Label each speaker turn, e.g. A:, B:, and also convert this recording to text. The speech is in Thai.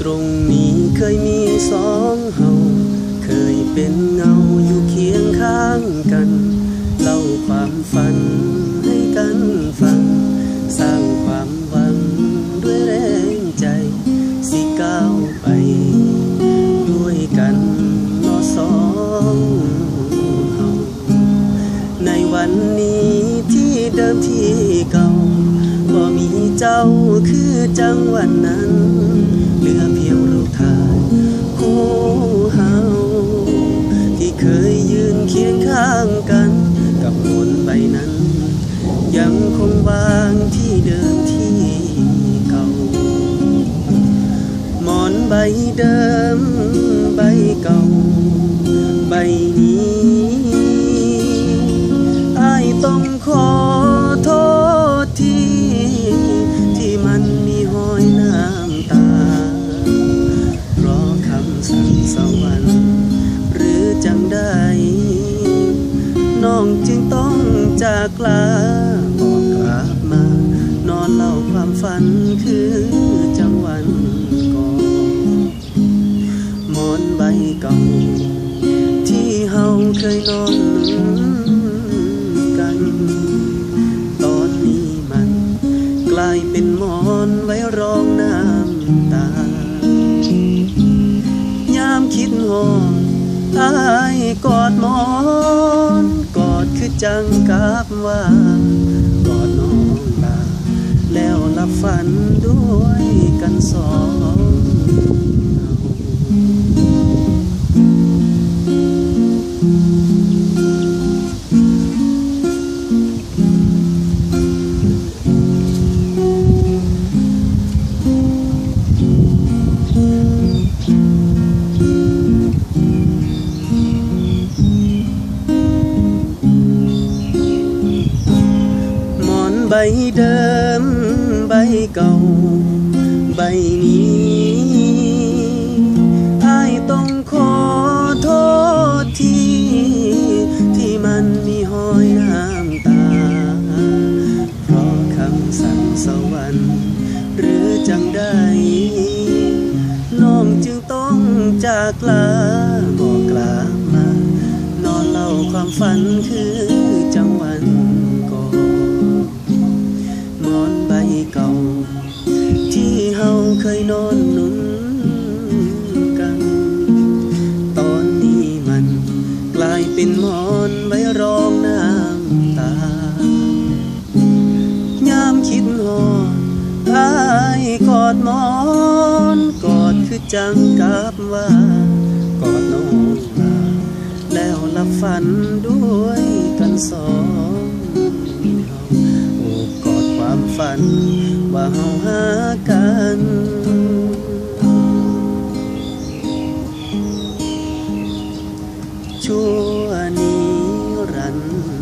A: ตรงนี้เคยมีสองเฮาเคยเป็นเงาอยู่เคียงข้างกัน เล่าความฝันให้กันฟัง สร้างความหวังด้วยแรงใจ สิก้าวไป ด้วยกันนอสองเฮาในวันนี้ที่เดิมที่เก่าก็มีเจ้าคือจังวันนั้น เหลือเพียงรูปถ่ายคู่เฮาที่เคยยืนเคียงข้างกัน กับมนใบนั้น ยังคงวางที่เดิมที่เก่า หมอนใบเดิมใบเก่า องจึงต้องจากลาบอกกลับมา นอนเล่าความฝันคือจังหวันก่อนหมอนใบเก่า ที่เฮาเคยนอนกัน ตอนนี้มัน กลายเป็นหมอนไว้รองน้ำตายามคิดหอนอายกอดหมอน จังกับว่ากอดน้องลาแล้วหลับฝันด้วยกันสอง เดิมใบเก่า ใบนี้อายต้องขอโทษทีที่มันมีหอยน้ำตา เพราะคำสั่งสวรรค์ หรือจังใดน้องจึงต้องจากลาบอกกลับมา นอนเล่าความฝันคือจังหวัน เก่า ที่เฮาเคยนอนหนุนกัน ตอนนี้มันกลายเป็นหมอนไว้รองน้ำตา ยามคิดหอดอายกอดหมอนกอดคือจังกับว่ากอดน้องลาแล้วหลับฝันด้วยกันสอง ฝัน ว่าเฮาหากันชั่วนิรันดร์